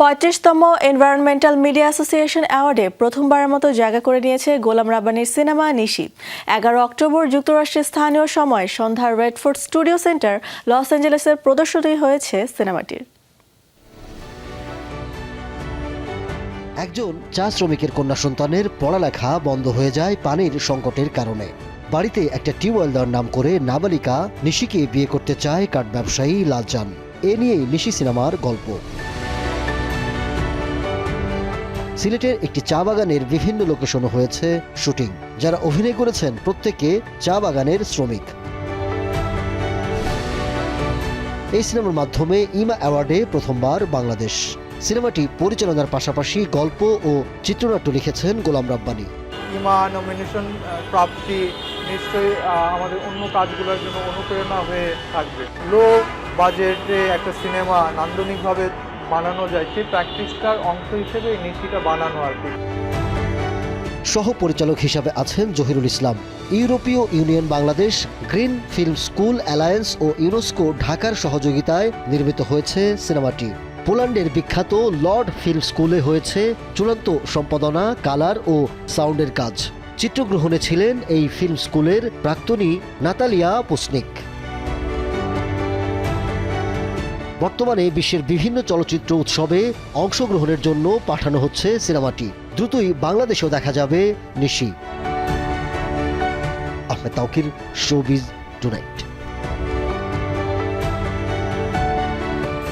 পঁয়ত্রিশতম environmental media association অ্যাওয়ার্ডে প্রথমবারের মতো জায়গা করে নিয়েছে গোলাম রাব্বানির সিনেমা নিশি। এগারো অক্টোবর যুক্তরাষ্ট্রের স্থানীয় সময় সন্ধ্যার রেডফোর্ড স্টুডিও সেন্টার লস অ্যাঞ্জেলেসের প্রদর্শনী হয়েছে সিনেমাটির। একজন চা শ্রমিকের কন্যা সন্তানের পড়ালেখা বন্ধ হয়ে যায় পানির সংকটের কারণে। বাড়িতে একটা টিউবওয়েল দেওয়ার নাম করে নাবালিকা নিশিকে বিয়ে করতে চায় কাঠ ব্যবসায়ী লালচান। এ নিয়েই নিশি সিনেমার গল্প। সিলেটের একটি চা বাগানের বিভিন্ন লোকেশনে হয়েছে শুটিং, যারা অভিনয় করেছেন প্রত্যেকে চা বাগানের শ্রমিক। এই সিনেমার মাধ্যমে ইমা অ্যাওয়ার্ডে প্রথমবার বাংলাদেশ। সিনেমাটি পরিচালনার পাশাপাশি গল্প ও চিত্রনাট্য লিখেছেন গোলাম রাব্বানি। ইমা নমিনেশন প্রাপ্তি নিশ্চয়ই আমাদের অন্য কাজগুলোর জন্য অনুপ্রেরণা হয়ে থাকবে। লো বাজেটে একটা সিনেমা নান্দনিকভাবে বানানো যায়। সেই প্র্যাকটিসটার অংশ হিসেবে এই নিশিটা বানানো আর কি। সহ পরিচালক হিসাবে আছেন জহিরুল ইসলাম। ইউরোপীয় union Bangladesh, green film school, alliance ও ইউনেস্কো ঢাকার সহযোগিতায় নির্মিত হয়েছে সিনেমাটি। পোল্যান্ডের বিখ্যাত লর্ড ফিল্ম স্কুলে হয়েছে চূড়ান্ত সম্পাদনা, কালার ও সাউন্ডের কাজ। চিত্রগ্রহণে ছিলেন এই ফিল্ম স্কুলের প্রাক্তনী নাতালিয়া পুসনিক। বর্তমানে বিশ্বের বিভিন্ন চলচ্চিত্র উৎসবে অংশগ্রহণের জন্য পাঠানো হচ্ছে সিনেমাটি। দ্রুতই বাংলাদেশেও দেখা যাবে নিশি। Ahmed Taukir, showbiz tonight.